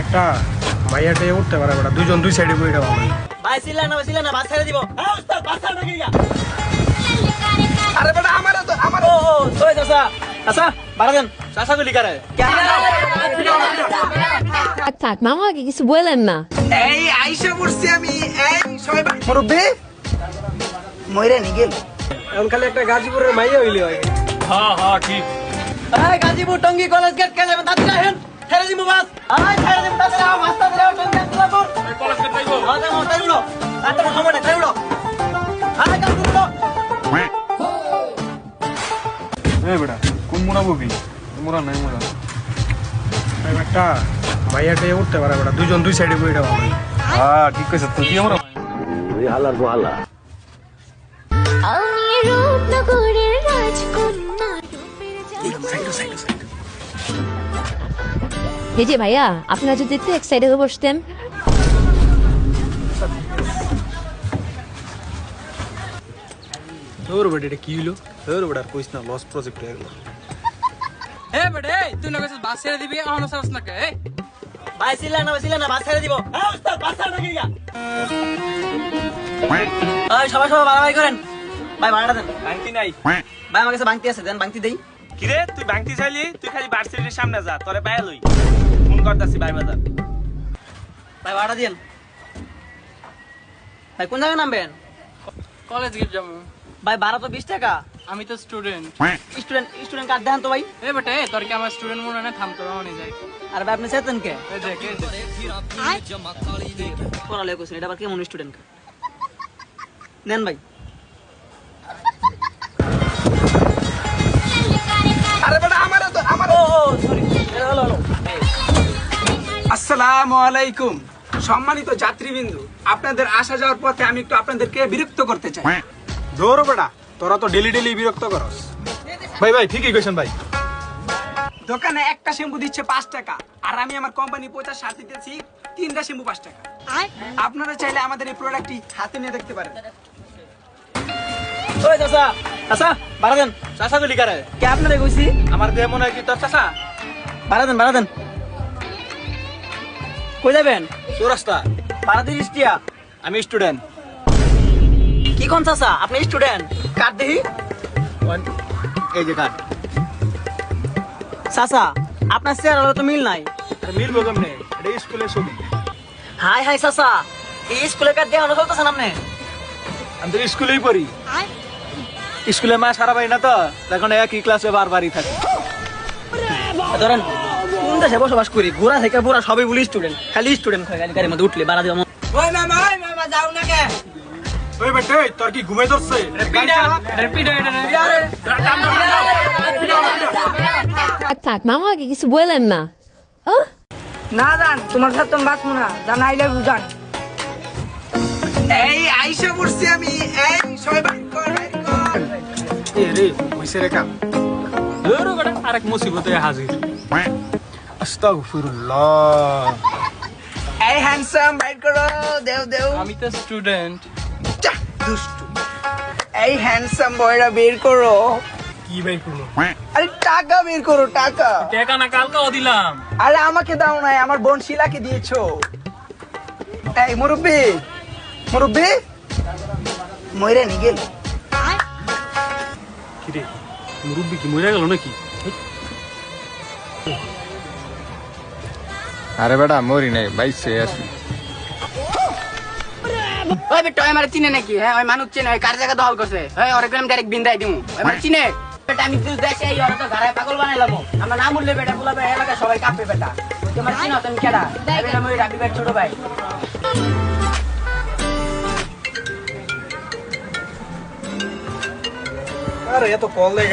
একটা মাইয়াটে উঠতে পারে বেটা দুজন দুই সাইডে বইটা ভালো ভাই সিলা না সিলা না বাস ছেড়ে দিব। আরে বেটা আমার তো আমার ও ও সোয় চাচা। চাচা বাড়া দেন। চাচা গুলি করে। থাক মামা আগে কিছু বললেন না? এই আইসা পড়ছি আমি। এই সবাই মুরব্বি মইরা নি গেল এখন খালি একটা গাজীপুরের মাইয়া হইলে হয়। এই গাজীপুর টঙ্গী কলেজ গেট কে যাবেন তাড়াতাড়ি আসেন ছেড়ে দিব বাস। আয় ছেড়ে দিব আও বাস তাড়াতাড়ি আও টঙ্গী আব্দুল্লাহপুর কলেজ গেট যাইবো যাব উড়ো তাড়াতাড়ি সময় নেই তাই উড়ো আয় গাজীপুর উড়ো এই বেটা কোন মোড়া ববি? মোড়া নাই মোড়া। একটা মাইয়াটে উঠতে পারে বেটা? দুজন দুই সাইডে বইটা ভালো হ্যাঁ ঠিক কইছ। তুই কি আমরা আমি রূপনগরের রাজকন্যা। এই যে ভাইয়া আপনারা যদি একটু এক সাইডে বসতেন। তোর বেটা এটা কি হইল তোর বেটা কইস না লস প্রজেক্ট হয়ে গেল। এ বেটে তুই না কইছিস বাস ছেড়ে দিবি এখন সারস না কে সিলা না সিলা না বাস ছেড়ে দিব। হ্যাঁ উস্তাদ বাস ছেড়ে দিবি এই সবাই সবাই বাড়াবাড়ি করেন। ভাই ভাড়াটা দেন। ভাঙতি নাই। ভাই আমার কাছে বাংতি আছে দেন বাংতি দেই। কিরে তুই ভাঙতি চাইলি? তুই খালি ভার্সিটির সামনে যা তোরে বাইরে লই। ফোন করতাছি ভাই বাজার। ভাই ভাড়া দিন ভাই কোন জায়গায় নামবেন? কলেজ গিয়ে যাব। ভাই ভাড়া তো বিশ টাকা। আমি তো স্টুডেন্ট স্টুডেন্ট স্টুডেন্ট কার্ড দেন তো ভাই। এ বেটে তোর কি আমার স্টুডেন্ট মনে নেই থাম তো রহনি যাই। আর ভাই আপনি চেতেন কে? এই দেখ দেখ। পড়ালে কোশ্চেন এটা আবার কেমন স্টুডেন্ট নেন ভাই। আসসালামু আলাইকুম। সম্মানিত যাত্রীবৃন্দু আপনাদের আসা যাওয়ার পথে আমি একটু আপনাদেরকে বিরক্ত করতে চাই। দৌড় বেটা তোরা তো ডেলি ডেলি বিরক্ত করস। ভাই ভাই ঠিকই কইছেন ভাই। দোকানে একটা শ্যাম্পু দিচ্ছে পাঁচ টাকা আর আমি আমার কোম্পানি পয়সা সার দিতেছি তিনটা শ্যাম্পু পাঁচ টাকা। আপনারা চাইলে আমাদের এই প্রোডাক্টটি হাতে নিয়ে দেখতে পারেন। ওই চাচা চাচা ভাড়া দেন। চাচা গুলি করে? কে আপনারে কইছি? আমার দেহ মনে হয় কি তোর চাচা? ভাড়া দেন ভাড়া দেন। কই যাবেন? চৌরাস্তা। আমি স্টুডেন্ট কি কোন চাচা? আপনি স্টুডেন্ট কার্ড দেখি এই যে কার্ড চাচা আপনার তো মিল নাই। মিলবো কেমনে? এটা স্কুলের ছবি। হাই হাই চাচা। এই স্কুলের কার্ড দেওয়া চলতেছেন আপনি? আমি তো স্কুলেই পড়ি। স্কুলে মা সারা পাই না তো এখন একই ক্লাসে বারবারই থাকে। ধরেন কোন দেশে বসবাস করি ঘোরা থেকে পুরা সবই বলি স্টুডেন্ট খালি স্টুডেন্ট খালি গাড়ির মধ্যে উঠলে বাড়া দেওয়া ওই মামা ওই মামা যাও না কে? ওই বেটা তোর কি ঘুমাই ধরছে? থাক থাক মামা আগে কিছু বললেন না? না জান তোমার সাথে তুমি বাঁচবো না। জান আই লাভ ইউ জান। এই আইসা পড়ছি আমি এই সবাই বাইর কর, বাইর কর। এ রে হইছে রে কাম ধরো বেটা আরেক মুসিবতে হাজির। আস্তাগফিরুল্লাহ। এই হ্যান্ডসাম বাইর করো দেও দেও। আমি তো স্টুডেন্ট দুষ্টু। এই হ্যান্ডসাম বয়রা বের করো। কি ভাই করল? আরে টাকা বের করো টাকা। টাকা না কালকেও দিলাম। আরে আমাকে দাও নাই আমার বোন শিলাকে দিয়েছ। এই মুরব্বি মুরব্বি। মইরা নি গেল। কি রে মুরব্বি কি মরে গেল নাকি? আরে বেটা মরি নাই বাইসে আসি ওই বেটা আমার চিনে নাকি? হ্যাঁ ওই মানুষ চিনে ওই কার জায়গা দখল করছে? ওই ওরে গ্রাম ডাইরেক্ট বিন্দাই দিমু। ওই আমার চিনে? বেটা আমি তুই দেশে এই ওরা তো ঘরে পাগল বানাইলাম আমার নাম উঠলে বেটা বলা এলাকা সবাই কাঁপবে বেটা। তোমার চিনো তুমি কেডা? আমি আমি রাবি ভাই ছোট ভাই। আরে এত কল দিয়ে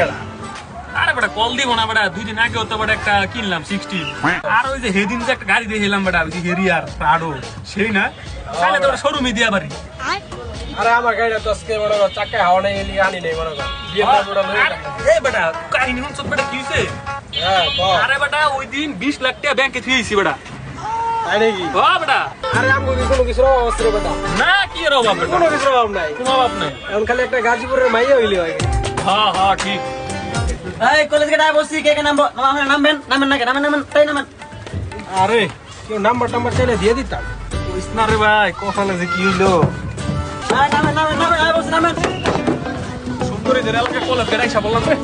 আরে বেটা কল দিব না বেটা দুই দিন আগে তো বেটা একটা কিনলাম সিক্সটিন আর ওই যে হেদিন যে একটা গাড়ি দিয়ে এলাম বেটা ওই যে হেরিয়ার প্রাডো সেই না? তাহলে তো শোরুমে দিয়া পারি আরে আমার গাড়িটা তো আজকে মনে করো চাকায় হাওয়া নেই এলি আনি নেই মনে করো। বিএমডব্লিউটা লই আর- এই বেটা কাহিনী শুনছ বেটা কি হইছে? হ্যাঁ আরে বেটা ওই দিন বিশ লাখ টাকা ব্যাংকে থুয়েছি বেটা। না কি অভাব কোনো কিছুর অভাব নাই। কোনো অভাব নাই। এখন খালি একটা গাজীপুরের মাইয়া হইলে হয়। হ্যাঁ হ্যাঁ ঠিক। এই কলেজ গেট বসছি কে কে নামবো? নামবেন নামবেন? নামেন না কে নামেন নামেন তাই নামেন। আরে কেউ নাম্বার টাম্বার চাইলে দিয়ে দিতাম। কইস না রে ভাই কপালে যে কি হইল? নামেন নামেন নামেন এই বসছি নামেন। সুন্দরী দের এলাকা কলেজ গেট আইসা বললাম রে।